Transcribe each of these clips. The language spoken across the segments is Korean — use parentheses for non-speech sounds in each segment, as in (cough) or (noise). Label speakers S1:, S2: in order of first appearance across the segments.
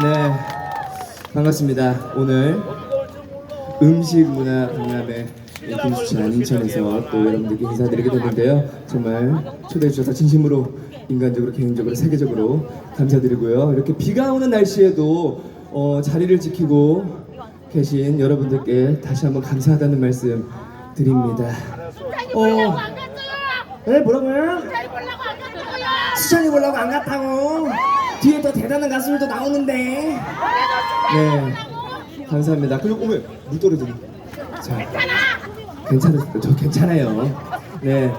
S1: 네, 반갑습니다. 오늘 음식 문화 박람회 김수찬 인천에서 또 여러분들께 인사드리게 됐는데요. 정말 초대해 주셔서 진심으로 인간적으로 개인적으로 세계적으로 감사드리고요. 이렇게 비가 오는 날씨에도 어, 자리를 지키고 계신 여러분들께 다시 한번 감사하다는 말씀 드립니다. 어, 네 뭐라고요? 수찬이 보려고 안 갔다고 뒤에 더 대단한 가수들도 나오는데 네 감사합니다 그리고 어머 물 떨어지네 자 괜찮아요 저 괜찮아요 네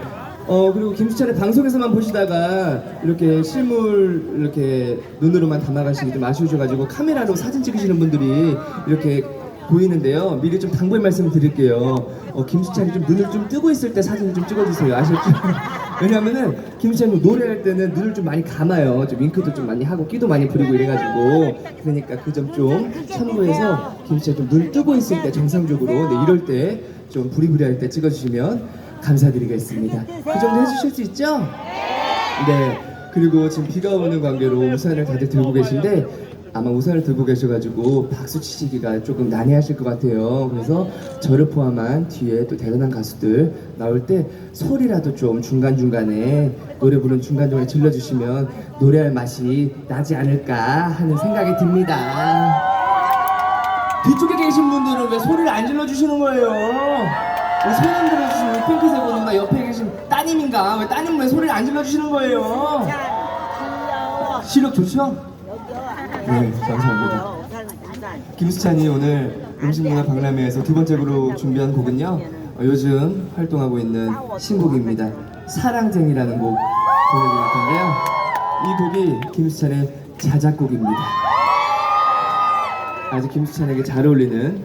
S1: 어 그리고 김수찬의 방송에서만 보시다가 이렇게 실물 이렇게 눈으로만 담아가시기 좀 아쉬우셔가지고 카메라로 사진 찍으시는 분들이 이렇게 보이는데요. 미리 좀 당부의 말씀을 드릴게요. 어, 김수찬이 좀 눈을 좀 뜨고 있을 때 사진을 좀 찍어주세요. 아셨죠? 왜냐면은 김수찬이 노래할 때는 눈을 좀 많이 감아요. 좀 윙크도 좀 많이 하고 끼도 많이 부리고 이래가지고 그러니까 그 점 좀 참고해서 김수찬이 좀눈 뜨고 있을 때 정상적으로 네, 이럴 때 좀 부리부리할 때 찍어주시면 감사드리겠습니다. 그 정도 해주실 수 있죠? 네. 그리고 지금 비가 오는 관계로 우산을 다들 들고 계신데 아마 우산을 들고 계셔가지고 박수 치시기가 조금 난해하실 것 같아요. 그래서 저를 포함한 뒤에 또 대단한 가수들 나올 때 소리라도 좀 중간 중간에 노래 부른 중간 중간에 질러주시면 노래할 맛이 나지 않을까 하는 생각이 듭니다. 뒤쪽에 계신 분들은 왜 소리를 안 질러주시는 거예요? 왜손 흔들어 주시는 우리 핑크색 옷 누나 옆에 계신 따님인가? 왜 따님 왜 소리를 안 질러주시는 거예요? 실력 좋죠? 네, 감사합니다. 김수찬이 오늘 음식문화 박람회에서 두 번째 그룹 준비한 곡은요. 어, 요즘 활동하고 있는 신곡입니다. 사랑쟁이라는 곡 보내드릴 건데요. 이 곡이 김수찬의 자작곡입니다. 아주 김수찬에게 잘 어울리는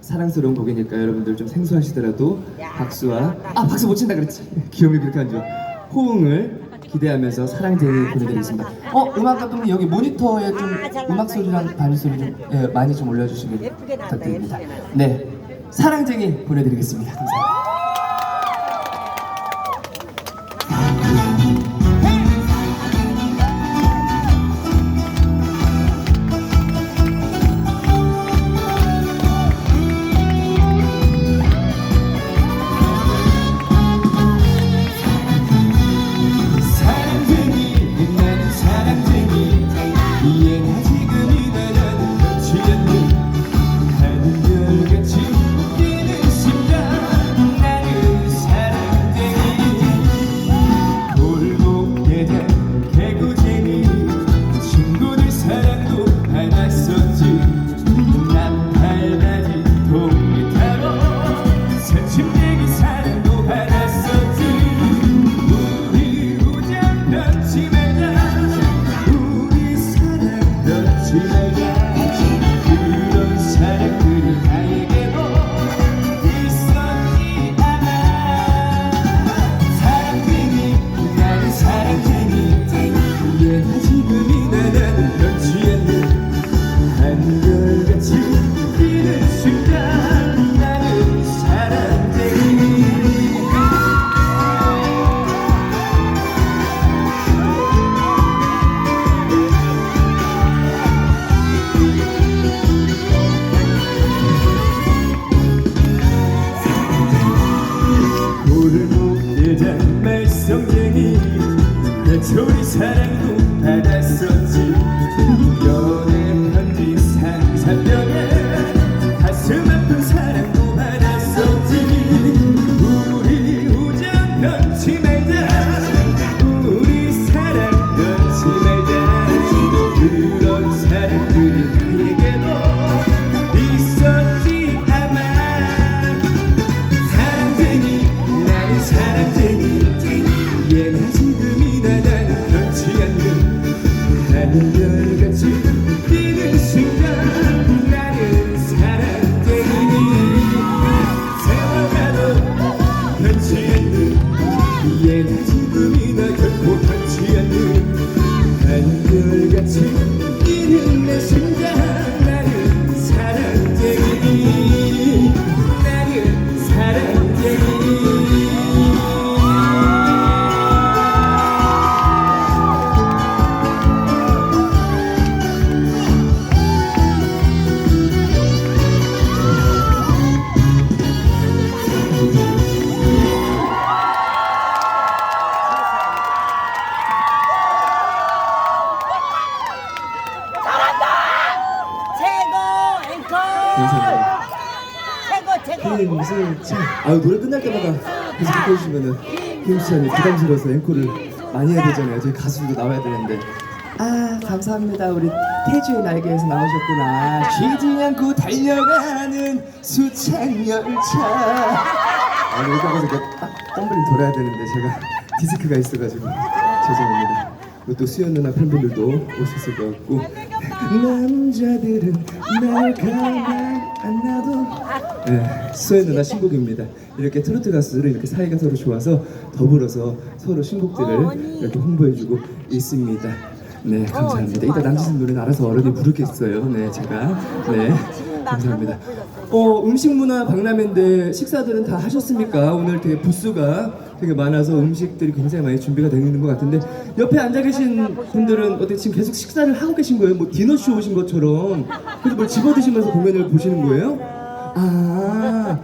S1: 사랑스러운 곡이니까 여러분들 좀 생소하시더라도 박수와 아 박수 못 친다 그랬지 (laughs) 귀염이 그렇게 안 좋아 호응을 기대하면서 사랑쟁이 보내드리겠습니다. 어 음악 감독님 여기 모니터에 좀 음악 소리랑 반주 소리 좀 예, 많이 좀 올려주시길 부탁드립니다. 네 사랑쟁이 보내드리겠습니다. 감사합니다. 사랑들 김수찬. 아 노래 끝날 때마다 계속 듣고 해주시면은 김수찬이 부담스러워서 앵콜을 많이 해야 되잖아요. 저희 가수도 나와야 되는데. 아 감사합니다. 우리 태주의 날개에서 나오셨구나. 쉬지 않고 달려가는 수찬 열차. 아 여기 가서 딱 덤블링 돌아야 되는데 제가 디스크가 있어가지고 죄송합니다. 그리고 또 수연 누나 팬분들도 오셨을 것 같고 남자들은 날 가만 안 놔도 네, 수연 누나 신곡입니다. 이렇게 트로트 가수들은 이렇게 사이가 서로 좋아서 더불어서 서로 신곡들을 이렇게 홍보해주고 있습니다. 네 감사합니다. 이따 남지선 노래는 알아서 어른이 부르겠어요. 네 제가 네 감사합니다. 어 음식 문화 박람회인데 식사들은 다 하셨습니까? 오늘 되게 부스가 되게 많아서 음식들이 굉장히 많이 준비가 되어 있는 것 같은데 옆에 앉아 계신 분들은 어떻게 지금 계속 식사를 하고 계신 거예요? 뭐 디너쇼 오신 것처럼 그래서 뭘 집어 드시면서 공연을 보시는 거예요? 아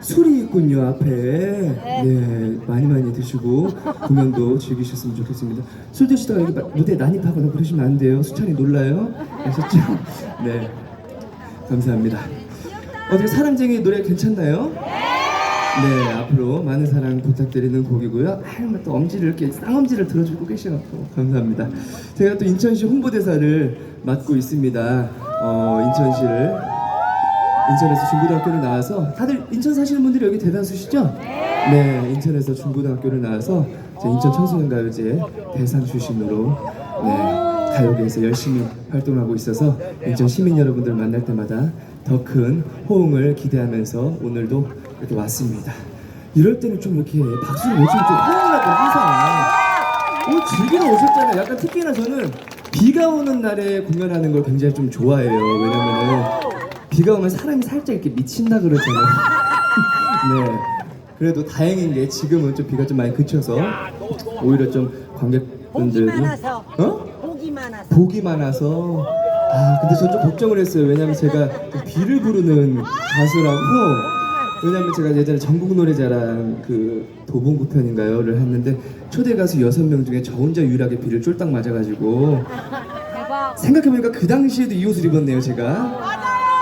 S1: 술이 있군요 앞에 네 많이 많이 드시고 공연도 즐기셨으면 좋겠습니다 술 드시다가 마- 무대에 난입하거나 그러시면 안 돼요 수찬이 놀라요 아셨죠? 네 감사합니다 어떻게 사랑쟁이 노래 괜찮나요? 네 앞으로 많은 사랑 부탁드리는 곡이고요. 아유 또 엄지를 이렇게 쌍엄지를 들어주고 계셔갖고 감사합니다. 제가 또 인천시 홍보대사를 맡고 있습니다. 어 인천시를. 인천에서 중고등학교를 나와서 다들 인천 사시는 분들이 여기 대다수시죠? 네, 인천에서 중고등학교를 나와서 제 인천 청소년 가요제 대상 출신으로 네, 가요계에서 열심히 활동하고 있어서 인천 시민 여러분들 만날 때마다 더 큰 호응을 기대하면서 오늘도 이렇게 왔습니다. 이럴 때는 좀 이렇게 박수를 못 치면 좀 호응이라도 항상 오늘 즐기러 오셨잖아요. 약간 특히나 저는 비가 오는 날에 공연하는 걸 굉장히 좀 좋아해요. 왜냐면은 비가 오면 사람이 살짝 이렇게 미친다 그러잖아요. (laughs) 네. 그래도 다행인 게 지금은 좀 비가 좀 많이 그쳐서 오히려 좀 관객분들이. 어?
S2: 복이 많아서.
S1: 복이 많아서 아 근데 전 좀 걱정을 했어요 왜냐면 제가 그 비를 부르는 가수라고 왜냐면 제가 예전에 전국 노래자랑 그 도봉구 편인가요를 했는데 초대 가수 여섯 명 중에 저 혼자 유일하게 비를 쫄딱 맞아가지고. 생각해보니까 그 당시에도 이 옷을 입었네요 제가.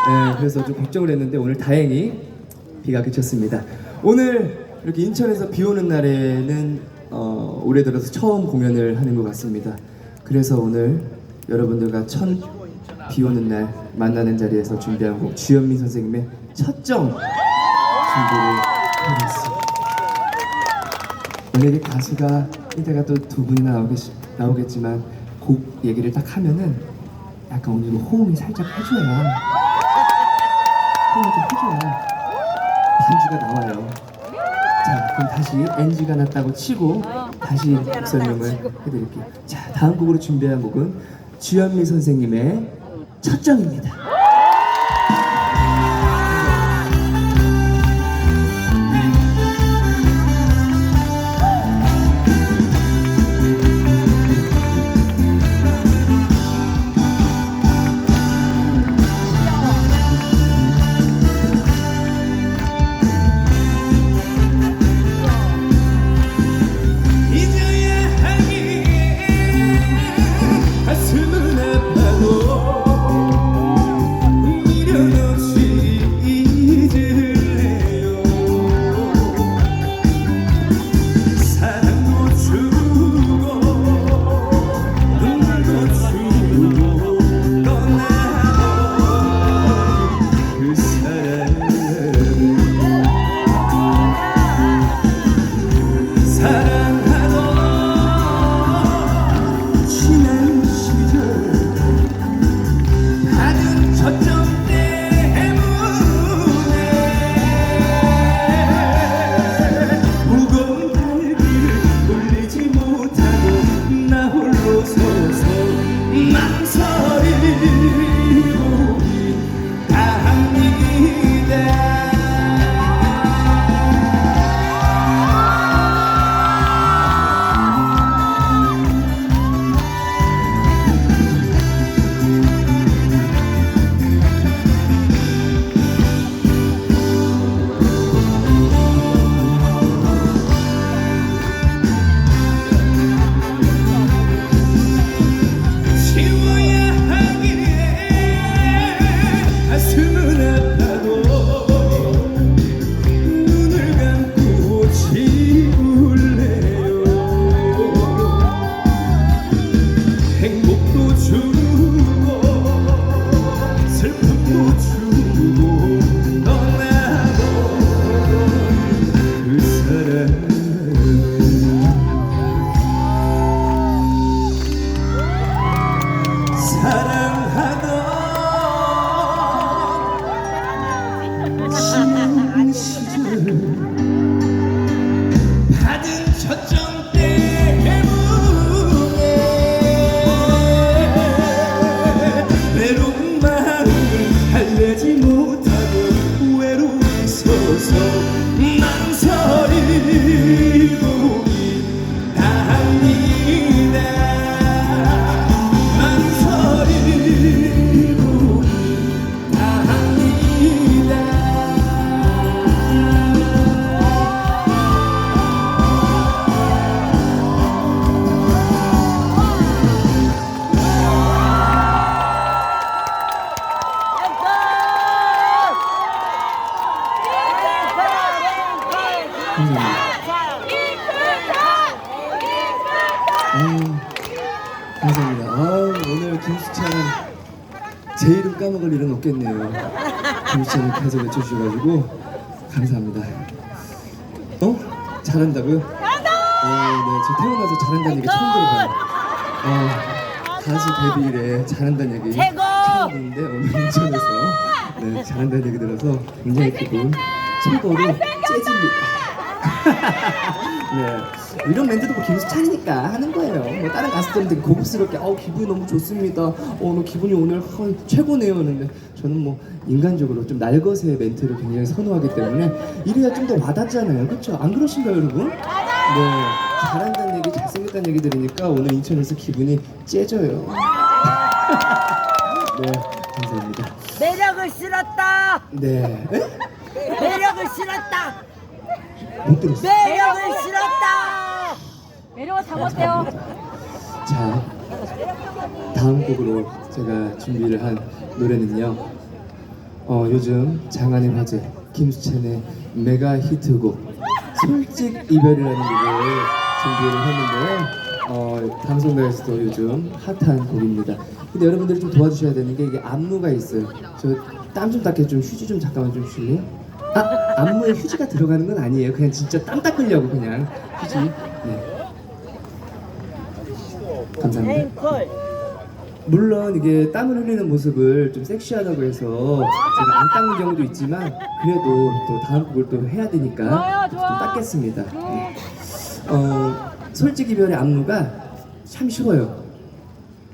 S1: 네, 그래서 좀 걱정을 했는데 오늘 다행히 비가 그쳤습니다. 오늘 이렇게 인천에서 비 오는 날에는 어, 올해 들어서 처음 공연을 하는 것 같습니다. 그래서 오늘 여러분들과 첫 비 오는 날 만나는 자리에서 준비한 곡 주현민 선생님의 첫정 준비를 해봤습니다. 원래 이 가수가 이따가 또 두 분이나 나오겠, 나오겠지만 곡 얘기를 딱 하면은 약간 오늘 호응이 살짝 해줘야 호응을 좀 해줘야 반주가 나와요. 자 그럼 다시 NG가 났다고 치고 다시 곡 설명을 해드릴게요. 자 다음 곡으로 준비한 곡은 주현미 선생님의 첫정입니다 없겠네요. 김수찬을 계속 외쳐주셔가지고 감사합니다. 어? 잘한다고요? 잘한다! 어, 네, 저 태어나서 잘한다는 얘기 처음 들어봐요. 아, 가수 데뷔 이래 잘한다는 얘기
S2: 최고!
S1: 처음 듣는데 오늘 인천에서 네, 잘한다는 얘기 들어서 굉장히 기분 최고로 재즈입니다. (laughs) 네. 이런 멘트도 뭐 김수찬이니까 하는 거예요. 뭐 다른 가수들은 되게 고급스럽게 어 기분이 너무 좋습니다. 어, 너 기분이 오늘 어, 최고네요. 하는데 저는 뭐 인간적으로 좀 날것의 멘트를 굉장히 선호하기 때문에 이래야 좀 더 와닿잖아요. 그렇죠? 안 그러신가요, 여러분? 네. 잘한다는 얘기, 잘생겼다는 얘기 들으니까 오늘 인천에서 기분이 째져요. (laughs) 네, 감사합니다.
S2: 매력을 실었다.
S1: 네. 에?
S2: 매력을 실었다.
S1: 못 들었어요.
S2: 매력을 실었다.
S3: 매력을 담았대요.
S1: 자, 다음 곡으로 제가 준비를 한 노래는요. 어, 요즘 장안의 화제 김수찬의 메가 히트곡 솔직 이별이라는 곡을 준비를 했는데요. 어, 방송국에서도 요즘 핫한 곡입니다. 근데 여러분들이 좀 도와주셔야 되는 게 이게 안무가 있어요. 저 땀 좀 닦게 좀 휴지 좀 잠깐만 좀 주실래요? 아, 안무에 휴지가 들어가는 건 아니에요. 그냥 진짜 땀 닦으려고 그냥 휴지. 네. 감사합니다.
S2: 앵콜.
S1: 물론 이게 땀을 흘리는 모습을 좀 섹시하다고 해서 제가 안 닦는 경우도 있지만 그래도 또 다음 곡을 또 해야 되니까
S3: 좋아요,
S1: 좀
S3: 좋아.
S1: 닦겠습니다. 네. 어, 솔직 이별의 안무가 참 쉬워요.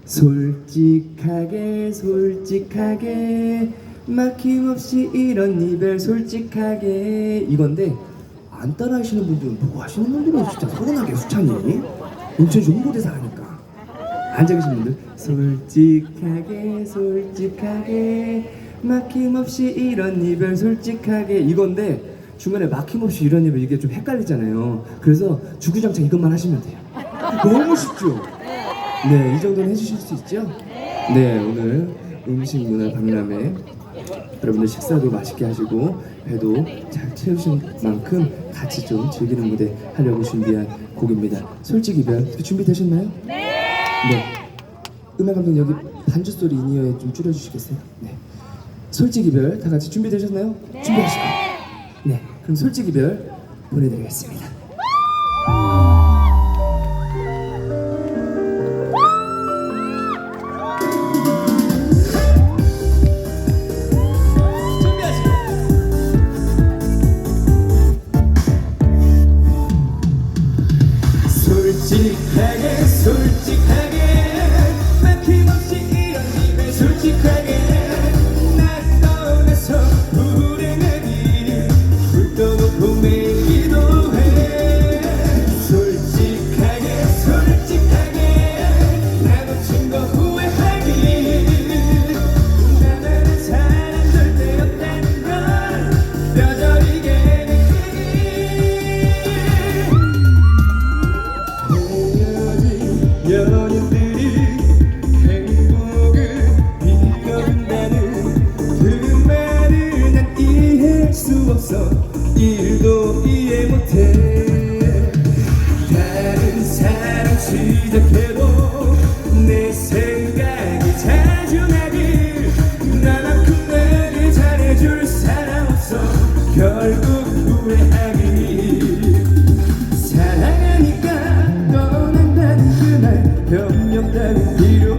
S1: 솔직하게 솔직하게 막힘없이 이런 이별 솔직하게. 이건데 안 따라 하시는 분들은 뭐 하시는 분들은 진짜 서운하게 수찬이. 인천 홍보대사 하니까. 앉아 계신 분들 솔직하게 솔직하게. 막힘없이 이런 이별 솔직하게. 이건데 중간에 막힘없이 이런 이별 이게 좀 헷갈리잖아요. 그래서 주구장창 이것만 하시면 돼요. 너무 쉽죠? 네, 이 정도는 해주실 수 있죠? 네, 오늘 음식 문화 박람회 여러분들 식사도 맛있게 하시고 배도 잘 채우신 만큼 같이 좀 즐기는 무대 하려고 준비한 곡입니다. 솔직히 이별 준비되셨나요? 네. 네. 음악 감독 여기 반주 소리 인이어에 좀 줄여주시겠어요? 네. 솔직히 이별 다 같이 준비되셨나요? 네. 준비하시고. 네. 그럼 솔직히 이별 보내드리겠습니다. gönlümden bir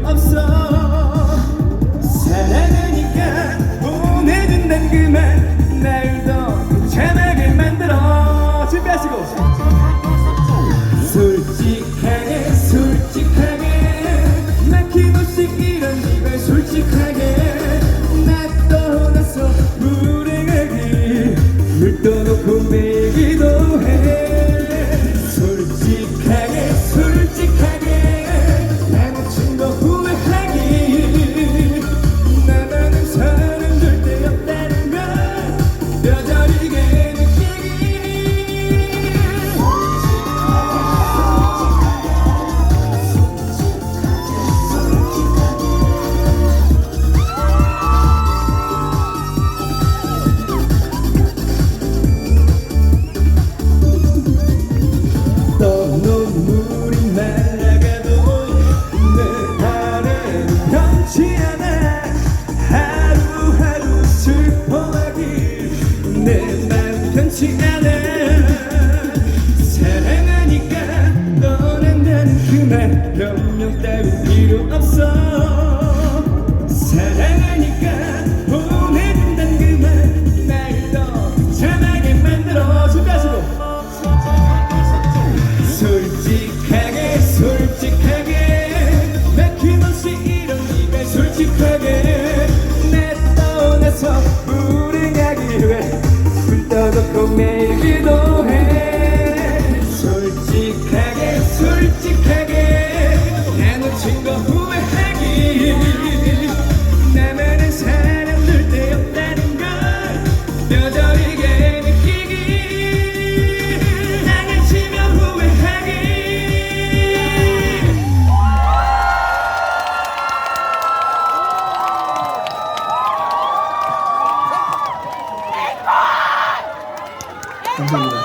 S1: 감사합니다.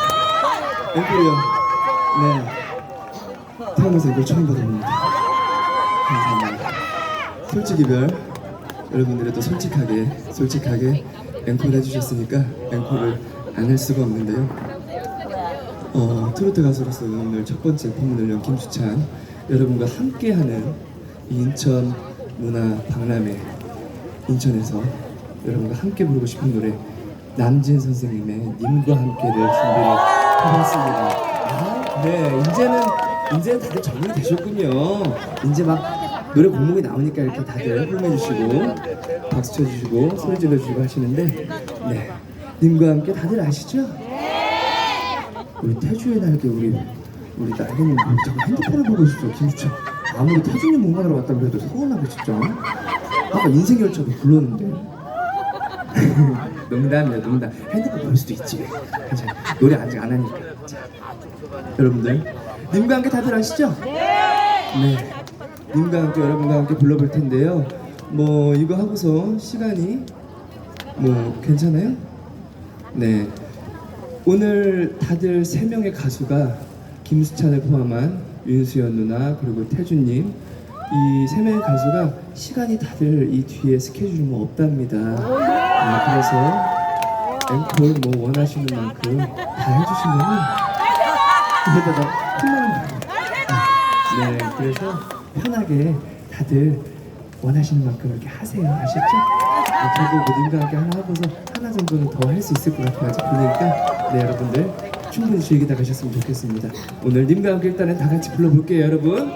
S1: 앵콜이요. 네. 태어나서 이걸 처음 받아봅니다 감사합니다. 솔직이별 여러분들이 또 솔직하게 솔직하게 앵콜 해주셨으니까 앵콜을 안 할 수가 없는데요. 어, 트로트 가수로서 오늘 첫 번째 폼을 연 김수찬 여러분과 함께하는 이 인천 문화 박람회 인천에서 여러분과 함께 부르고 싶은 노래 남진 선생님의 님과 함께를 준비를 해봤습니다. 아, 네, 이제는 이제는 다들 적응이 되셨군요. 이제 막 노래 공목이 나오니까 이렇게 다들 홈해주시고 박수 쳐주시고 소리 질러주시고 하시는데, 네, 님과 함께 다들 아시죠? 우리 태주의 날개 우리 우리 날개님 자꾸 핸드폰을 보고 있어 김수찬 아무리 태주님 공간으로 왔다고 해도 서운하고 진짜 아까 인생 열차도 불렀는데 농담이야 농담. 핸드폰 볼 수도 있지. 괜찮아. 노래 아직 안 하니까. 자, 여러분들. 님과 함께 다들 아시죠? 네. 님과 함께 여러분과 함께 불러볼 텐데요. 뭐 이거 하고서 시간이 뭐 괜찮아요? 네. 오늘 다들 세 명의 가수가 김수찬을 포함한 윤수연 누나 그리고 태준님 이세 명의 가수가 시간이 다들 이 뒤에 스케줄이 뭐 없답니다. 네, 그래서 앵콜 뭐 원하시는 만큼 다 해주시면은 그러다가 혼나는 거예요. 네, 그래서 편하게 다들 원하시는 만큼 이렇게 하세요. 아셨죠? 네, 저도 뭐 님과 함께 하나 하고서 하나 정도는 더 할 수 있을 것 같아요. 아직 보니까 네 여러분들 충분히 즐기다 가셨으면 좋겠습니다. 오늘 님과 함께 일단은 다 같이 불러볼게요, 여러분.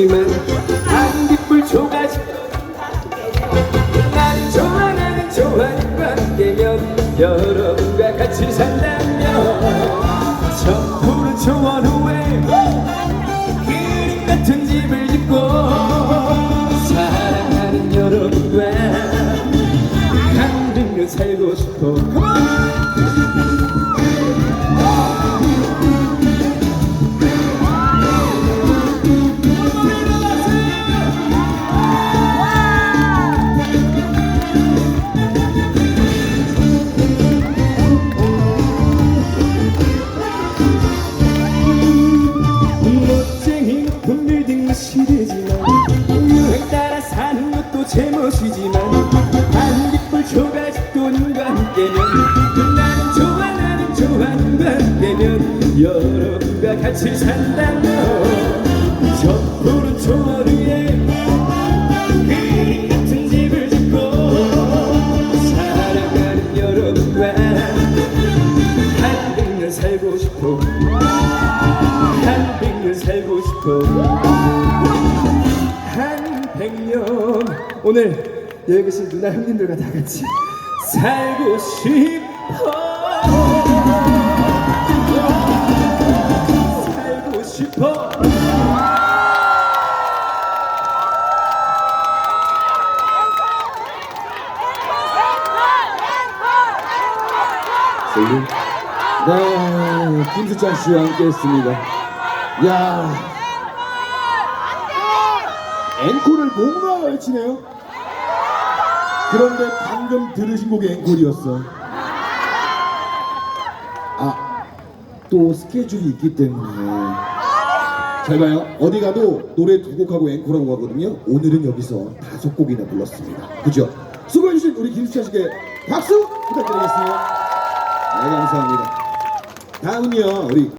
S1: 지만 안 기쁠 조가지. 나는 좋아 나는 좋아 님과 함께면 여러분과 같이 산다면. 저 푸른 초원 후에 그림 같은 집을 짓고 사랑하는 여러분과 평생 살고 싶어 유행 따라 사는 것도 제멋이지만 반딧불 초가집도 눈과 함께면 나는 좋아 나는 좋아 눈과 함께면 여러분과 같이 산다 오늘 여기 계신 누나 형님들과 다 같이 살고 싶어. 살고 싶어.
S4: 네, 김수찬 씨와 함께 했습니다. 야, 앵콜을 목마 외치네요. 그런데 방금 들으신 곡이 앵콜이었어. 아, 또 스케줄이 있기 때문에. 잘 봐요. 어디 가도 노래 두 곡하고 앵콜하고 가거든요. 오늘은 여기서 다섯 곡이나 불렀습니다. 그죠? 수고해주신 우리 김수찬 씨께 박수 부탁드리겠습니다. 네, 감사합니다. 다음은요, 우리